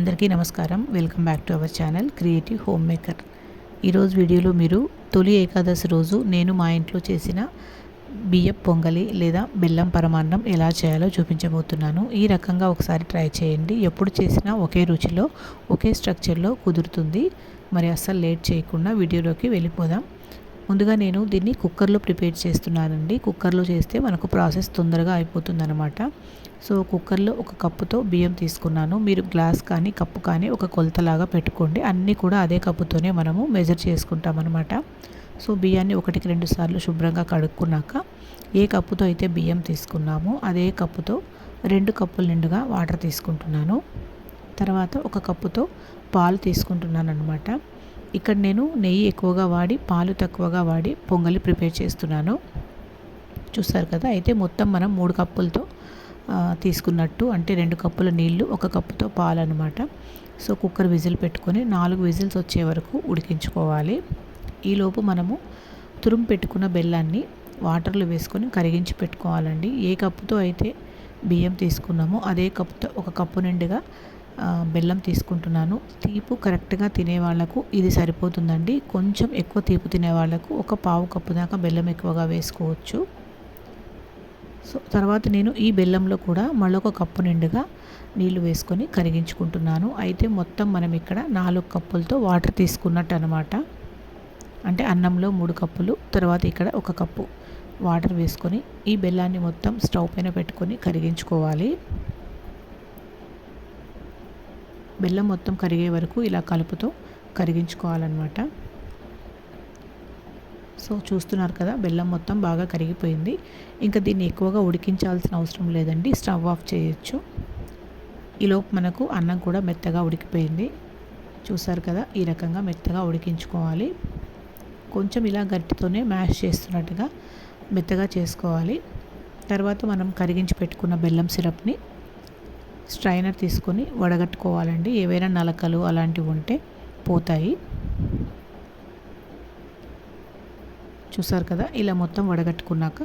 అందరికీ నమస్కారం. Welcome back to our channel creative home maker. ఈరోజు వీడియోలో మీరు తొలి ఏకాదశి రోజు నేను మా ఇంట్లో చేసిన బియ్యం పొంగలి లేదా బెల్లం పరమాన్నం ఎలా చేయాలో చూపించబోతున్నాను. ఈ రకంగా ఒకసారి ట్రై చేయండి. ఎప్పుడు చేసినా ఒకే రుచిలో ఒకే స్ట్రక్చర్లో కుదురుతుంది. మరి అస్సలు లేట్ చేయకుండా వీడియోలోకి వెళ్ళిపోదాం. ముందుగా నేను దీన్ని కుక్కర్లో ప్రిపేర్ చేస్తున్నానండి. కుక్కర్లో చేస్తే మనకు ప్రాసెస్ తొందరగా అయిపోతుంది అనమాట సో కుక్కర్లో ఒక కప్పుతో బియ్యం తీసుకున్నాను. మీరు గ్లాస్ కానీ కప్పు కానీ ఒక కొలతలాగా పెట్టుకోండి. అన్నీ కూడా అదే కప్పుతోనే మనము మెజర్ చేసుకుంటాం అనమాట సో బియ్యాన్ని ఒకటికి రెండు సార్లు శుభ్రంగా కడుక్కున్నాక ఏ కప్పుతో అయితే బియ్యం తీసుకున్నామో అదే కప్పుతో రెండు కప్పుల నిండుగా వాటర్ తీసుకుంటున్నాను. తర్వాత ఒక కప్పుతో పాలు తీసుకుంటున్నాను అనమాట ఇక్కడ నేను నెయ్యి ఎక్కువగా వాడి పాలు తక్కువగా వాడి పొంగలి ప్రిపేర్ చేస్తున్నాను. చూస్తారు కదా అయితే మొత్తం మనం మూడు కప్పులతో తీసుకున్నట్టు అంటే రెండు కప్పుల నీళ్ళు ఒక కప్పుతో పాలు అనమాట సో కుక్కర్ విజిల్ పెట్టుకొని నాలుగు విజిల్స్ వచ్చే వరకు ఉడికించుకోవాలి. ఈలోపు మనము తురుము పెట్టుకున్న బెల్లాన్ని వాటర్లో వేసుకొని కరిగించి పెట్టుకోవాలండి. ఏ కప్పుతో అయితే బియ్యం తీసుకున్నామో అదే కప్పుతో ఒక కప్పు నిండుగా బెల్లం తీసుకుంటున్నాను. తీపు కరెక్ట్గా తినే వాళ్ళకు ఇది సరిపోతుందండి. కొంచెం ఎక్కువ తీపు తినే వాళ్ళకు ఒక పావు కప్పు దాకా బెల్లం ఎక్కువగా వేసుకోవచ్చు. సో తర్వాత నేను ఈ బెల్లంలో కూడా మళ్ళొక కప్పు నిండుగా నీళ్ళు వేసుకొని కరిగించుకుంటున్నాను. అయితే మొత్తం మనం ఇక్కడ నాలుగు కప్పులతో వాటర్ తీసుకున్నట్టు అనమాట అంటే అన్నంలో మూడు కప్పులు తర్వాత ఇక్కడ ఒక కప్పు వాటర్ వేసుకొని ఈ బెల్లాన్ని మొత్తం స్టవ్ పైన పెట్టుకొని కరిగించుకోవాలి. బెల్లం మొత్తం కరిగే వరకు ఇలా కలుపుతో కరిగించుకోవాలన్నమాట. సో చూస్తున్నారు కదా బెల్లం మొత్తం బాగా కరిగిపోయింది. ఇంకా దీన్ని ఎక్కువగా ఉడికించాల్సిన అవసరం లేదండి. స్టవ్ ఆఫ్ చేయొచ్చు. ఈలోపు మనకు అన్నం కూడా మెత్తగా ఉడికిపోయింది. చూసారు కదా ఈ రకంగా మెత్తగా ఉడికించుకోవాలి. కొంచెం ఇలా గట్టితోనే మ్యాష్ చేస్తున్నట్టుగా మెత్తగా చేసుకోవాలి. తర్వాత మనం కరిగించి పెట్టుకున్న బెల్లం సిరప్ని స్ట్రైనర్ తీసుకొని వడగట్టుకోవాలండి. ఏవైనా నలకలు అలాంటివి ఉంటే పోతాయి. చూసారు కదా? ఇలా మొత్తం వడగట్టుకున్నాక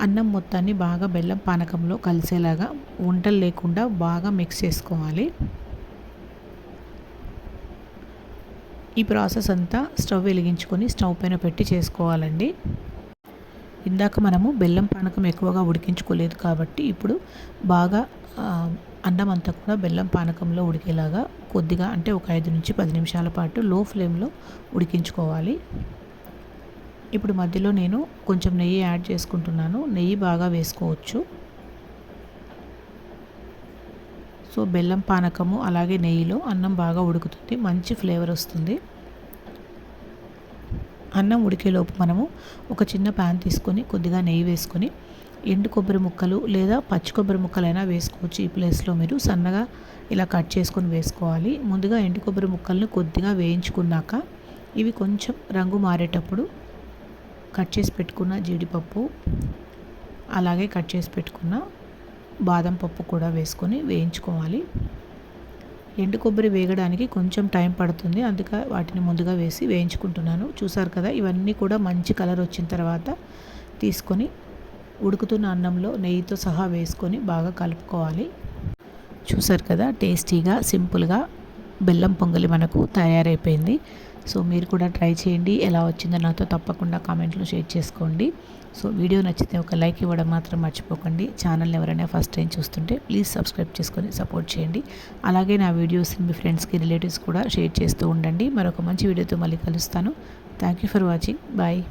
అన్నం మొత్తాన్ని బాగా బెల్లం పానకంలో కలిసేలాగా వంటలు లేకుండా బాగా మిక్స్ చేసుకోవాలి. ఈ ప్రాసెస్ అంతా స్టవ్ వెలిగించుకొని స్టవ్ పైన పెట్టి చేసుకోవాలండి. ఇందాక మనము బెల్లం పానకం ఎక్కువగా ఉడికించుకోలేదు కాబట్టి ఇప్పుడు బాగా అన్నం అంతా కూడా బెల్లం పానకంలో ఉడికేలాగా కొద్దిగా అంటే ఒక ఐదు నుంచి పది నిమిషాల పాటు లో ఫ్లేమ్లో ఉడికించుకోవాలి. ఇప్పుడు మధ్యలో నేను కొంచెం నెయ్యి యాడ్ చేసుకుంటున్నాను. నెయ్యి బాగా వేసుకోవచ్చు. సో బెల్లం పానకము అలాగే నెయ్యిలో అన్నం బాగా ఉడుకుతుంది. మంచి ఫ్లేవర్ వస్తుంది. అన్నం ఉడికేలోపు మనము ఒక చిన్న ప్యాన్ తీసుకొని కొద్దిగా నెయ్యి వేసుకొని ఎండు కొబ్బరి ముక్కలు లేదా పచ్చి కొబ్బరి ముక్కలైనా వేసుకోవచ్చు ఈ ప్లేస్లో మీరు. సన్నగా ఇలా కట్ చేసుకొని వేసుకోవాలి. ముందుగా ఎండు కొబ్బరి ముక్కలను కొద్దిగా వేయించుకున్నాక ఇవి కొంచెం రంగు మారేటప్పుడు కట్ చేసి పెట్టుకున్న జీడిపప్పు అలాగే కట్ చేసి పెట్టుకున్న బాదం పప్పు కూడా వేసుకొని వేయించుకోవాలి. ఎండు కొబ్బరి వేగడానికి కొంచెం టైం పడుతుంది. అందుకే వాటిని ముందుగా వేసి వేయించుకుంటున్నాను. చూసారు కదా ఇవన్నీ కూడా మంచి కలర్ వచ్చిన తర్వాత తీసుకొని ఉడుకుతున్న అన్నంలో నెయ్యితో సహా వేసుకొని బాగా కలుపుకోవాలి. చూసారు కదా టేస్టీగా సింపుల్గా బెల్లం పొంగలి మనకు తయారైపోయింది. సో మీరు కూడా ట్రై చేయండి. ఎలా వచ్చిందో నాతో తప్పకుండా కామెంట్లో షేర్ చేసుకోండి. సో వీడియో నచ్చితే ఒక లైక్ ఇవ్వడం మాత్రం మర్చిపోకండి. ఛానల్ని ఎవరైనా ఫస్ట్ టైం చూస్తుంటే ప్లీజ్ సబ్స్క్రైబ్ చేసుకొని సపోర్ట్ చేయండి. అలాగే నా వీడియోస్ని మీ ఫ్రెండ్స్కి రిలేటివ్స్ కూడా షేర్ చేస్తూ ఉండండి. మరొక మంచి వీడియోతో మళ్ళీ కలుస్తాను. Thank you for watching. Bye.